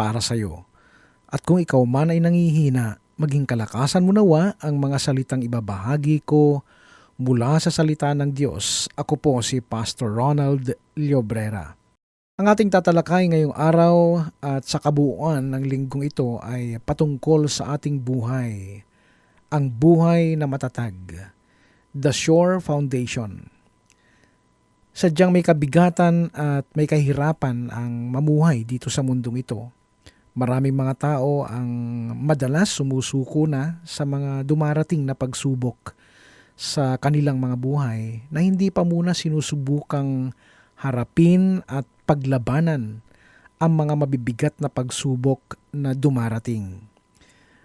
para sa iyo. At kung ikaw man ay nangihina, maging kalakasan mo nawa ang mga salitang ibabahagi ko mula sa salita ng Diyos. Ako po si Pastor Ronald Llobrera. Ang ating tatalakay ngayong araw at sa kabuuan ng linggong ito ay patungkol sa ating buhay. Ang buhay na matatag. The Shore Foundation. Sadyang may kabigatan at may kahirapan ang mamuhay dito sa mundong ito. Maraming mga tao ang madalas sumusuko na sa mga dumarating na pagsubok sa kanilang mga buhay na hindi pa muna sinusubukang harapin at paglabanan ang mga mabibigat na pagsubok na dumarating.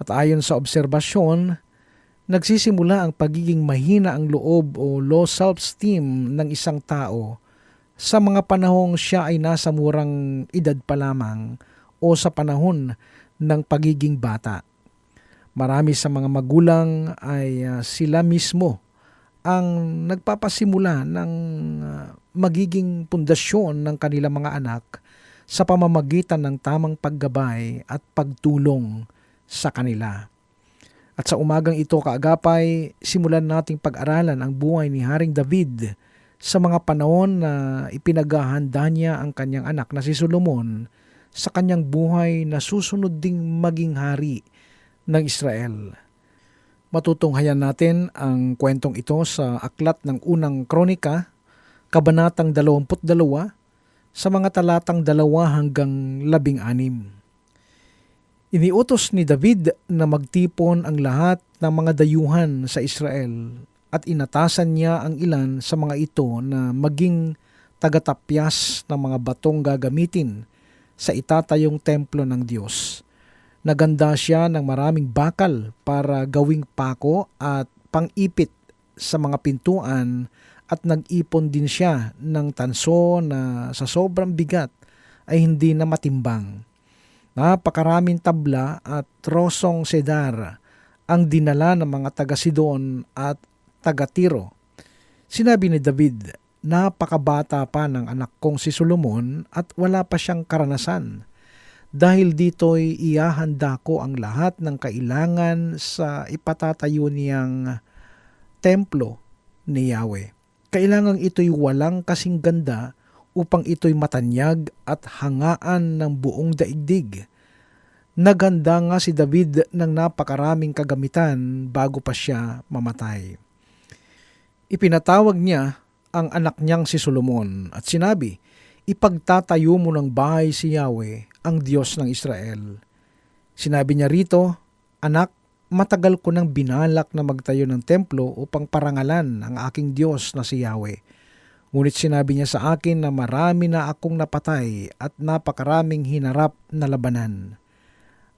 At ayon sa obserbasyon, nagsisimula ang pagiging mahina ang loob o low self-esteem ng isang tao sa mga panahong siya ay nasa murang edad pa lamang o sa panahon ng pagiging bata. Marami sa mga magulang ay uh, sila mismo ang nagpapasimula ng uh, magiging pundasyon ng kanilang mga anak sa pamamagitan ng tamang paggabay at pagtulong sa kanila. At sa umagang ito kaagapay, simulan nating pag-aralan ang buhay ni Haring David sa mga panahon na ipinaghahanda niya ang kanyang anak na si Solomon sa kanyang buhay na susunod ding maging hari ng Israel. Matutunghayan natin ang kwentong ito sa aklat ng unang kronika, kabanatang 22, sa mga talatang 2 hanggang 16. Iniutos ni David na magtipon ang lahat ng mga dayuhan sa Israel at inatasan niya ang ilan sa mga ito na maging tagatapyas ng mga batong gagamitin sa itatayong templo ng Diyos. Naganda siya ng maraming bakal para gawing pako at pang-ipit sa mga pintuan at nag-ipon din siya ng tanso na sa sobrang bigat ay hindi na matimbang. Napakaraming tabla at trosong sedar ang dinala ng mga taga-Sidon at taga-Tiro. Sinabi ni David, napakabata pa ng anak kong si Solomon at wala pa siyang karanasan. Dahil dito'y iahanda ko ang lahat ng kailangan sa ipatatayo niyang templo ni Yahweh. Kailangan ito'y walang kasing ganda upang ito'y matanyag at hangaan ng buong daigdig. Naganda nga si David ng napakaraming kagamitan bago pa siya mamatay. Ipinatawag niya ang anak niyang si Solomon at sinabi, Ipagtatayo mo ng bahay si Yahweh, ang Diyos ng Israel. Sinabi niya rito, Anak, matagal ko nang binalak na magtayo ng templo upang parangalan ang aking Diyos na si Yahweh. Ngunit sinabi niya sa akin na marami na akong napatay at napakaraming hinarap na labanan.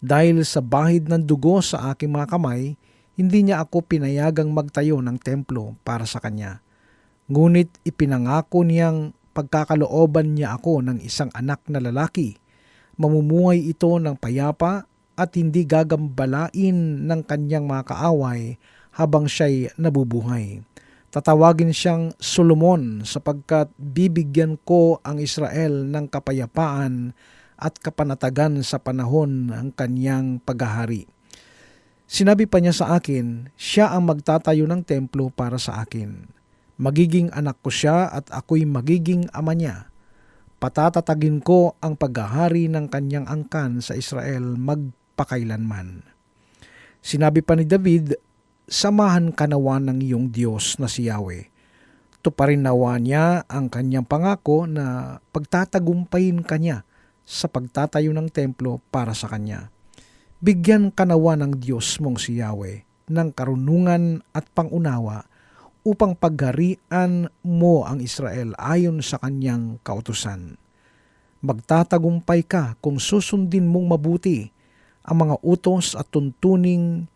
Dahil sa bahid ng dugo sa aking mga kamay, hindi niya ako pinayagang magtayo ng templo para sa kanya. Ngunit ipinangako niyang pagkakalooban niya ako ng isang anak na lalaki. Mamumuhay ito ng payapa at hindi gagambalain ng kanyang mga kaaway habang siya'y nabubuhay. Tatawagin siyang Solomon sapagkat bibigyan ko ang Israel ng kapayapaan at kapanatagan sa panahon ng kanyang paghahari. Sinabi pa niya sa akin, siya ang magtatayo ng templo para sa akin. Magiging anak ko siya at ako'y magiging ama niya. Patatatagin ko ang paghahari ng kanyang angkan sa Israel magpakailanman. Sinabi pa ni David, Samahan ka nawa ng iyong Diyos na si Yahweh. Tuparin nawa niya ang kanyang pangako na pagtatagumpayin kanya sa pagtatayo ng templo para sa kanya. Bigyan kanawa ng Diyos mong si Yahweh ng karunungan at pangunawa upang pagharian mo ang Israel ayon sa kanyang kautusan. Magtatagumpay ka kung susundin mong mabuti ang mga utos at tuntuning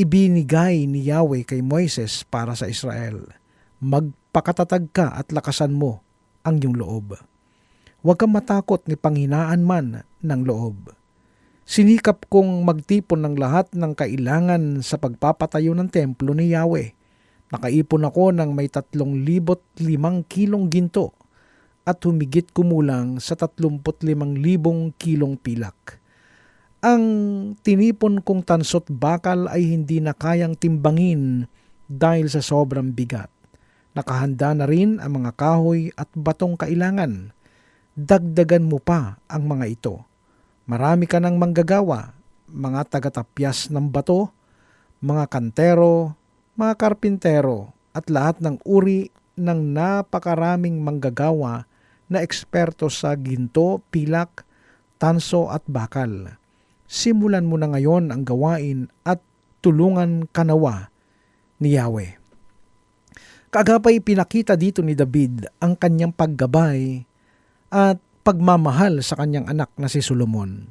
ibinigay ni Yahweh kay Moises para sa Israel. Magpakatatag ka at lakasan mo ang iyong loob. Huwag kang matakot ni panghinaan man ng loob. Sinikap kong magtipon ng lahat ng kailangan sa pagpapatayo ng templo ni Yahweh. Nakaipon ako ng may tatlong libot limang kilong ginto at humigit kumulang sa 35 libong kilong pilak. Ang tinipon kong tansot bakal ay hindi na kayang timbangin dahil sa sobrang bigat. Nakahanda na rin ang mga kahoy at batong kailangan. Dagdagan mo pa ang mga ito. Marami ka ng manggagawa, mga tagatapyas ng bato, mga kantero, mga karpintero, at lahat ng uri ng napakaraming manggagawa na eksperto sa ginto, pilak, tanso at bakal. Simulan mo na ngayon ang gawain at tulungan kanawa ni Yahweh. Kaagapay pinakita dito ni David ang kanyang paggabay at pagmamahal sa kanyang anak na si Solomon.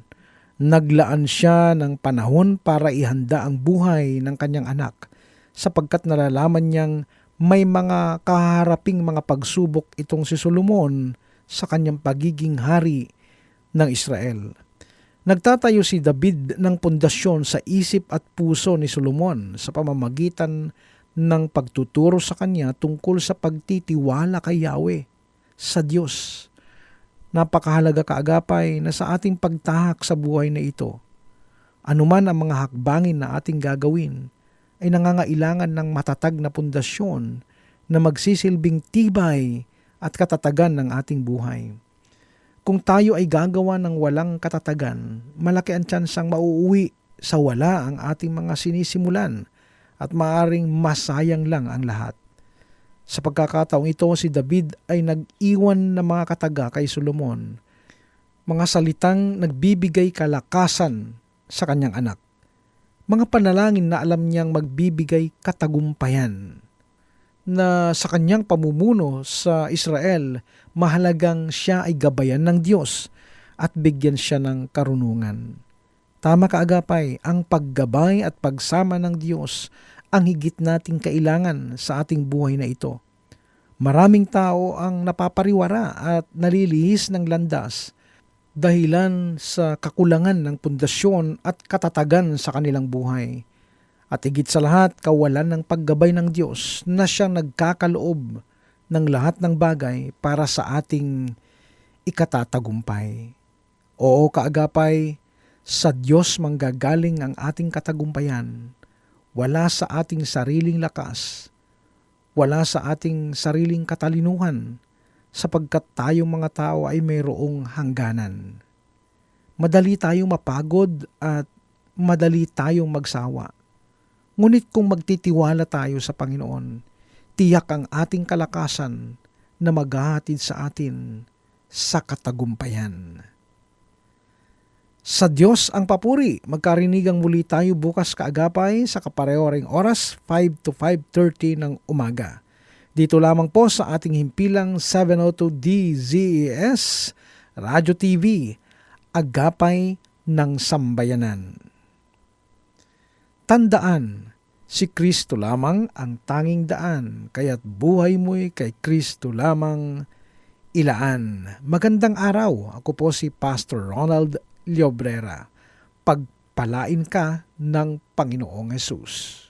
Naglaan siya ng panahon para ihanda ang buhay ng kanyang anak sapagkat nalalaman niyang may mga kaharaping mga pagsubok itong si Solomon sa kanyang pagiging hari ng Israel. Nagtatayo si David ng pundasyon sa isip at puso ni Solomon sa pamamagitan ng pagtuturo sa kanya tungkol sa pagtitiwala kay Yahweh, sa Diyos. Napakahalaga kaagapay na sa ating pagtahak sa buhay na ito, anuman ang mga hakbangin na ating gagawin, ay nangangailangan ng matatag na pundasyon na magsisilbing tibay at katatagan ng ating buhay. Kung tayo ay gagawa ng walang katatagan, malaki ang tsansang mauuwi sa wala ang ating mga sinisimulan at maaring masayang lang ang lahat. Sa pagkakataong ito, si David ay nag-iwan ng mga kataga kay Solomon, mga salitang nagbibigay kalakasan sa kanyang anak. Mga panalangin na alam niyang magbibigay katagumpayan na sa kanyang pamumuno sa Israel, mahalagang siya ay gabayan ng Diyos at bigyan siya ng karunungan. Tama kaagapay, ang paggabay at pagsama ng Diyos ang higit nating kailangan sa ating buhay na ito. Maraming tao ang napapariwara at nalilihis ng landas dahilan sa kakulangan ng pundasyon at katatagan sa kanilang buhay. At higit sa lahat, kawalan ng paggabay ng Diyos na siyang nagkakaloob ng lahat ng bagay para sa ating ikatatagumpay. Oo, kaagapay, sa Diyos manggagaling ang ating katagumpayan. Wala sa ating sariling lakas, wala sa ating sariling katalinuhan, sapagkat tayong mga tao ay mayroong hangganan. Madali tayong mapagod at madali tayong magsawa. Ngunit kung magtitiwala tayo sa Panginoon, tiyak ang ating kalakasan na maghahatid sa atin sa katagumpayan. Sa Diyos ang papuri. Magkarinigang muli tayo bukas kaagapay sa kapareho oras 5 to 5.30 ng umaga. Dito lamang po sa ating himpilang 702 DZES Radio TV, Agapay ng Sambayanan. Tandaan, si Kristo lamang ang tanging daan, kaya't buhay mo'y kay Kristo lamang ilaan. Magandang araw, ako po si Pastor Ronald Llobrera. Pagpalain ka ng Panginoong Yesus.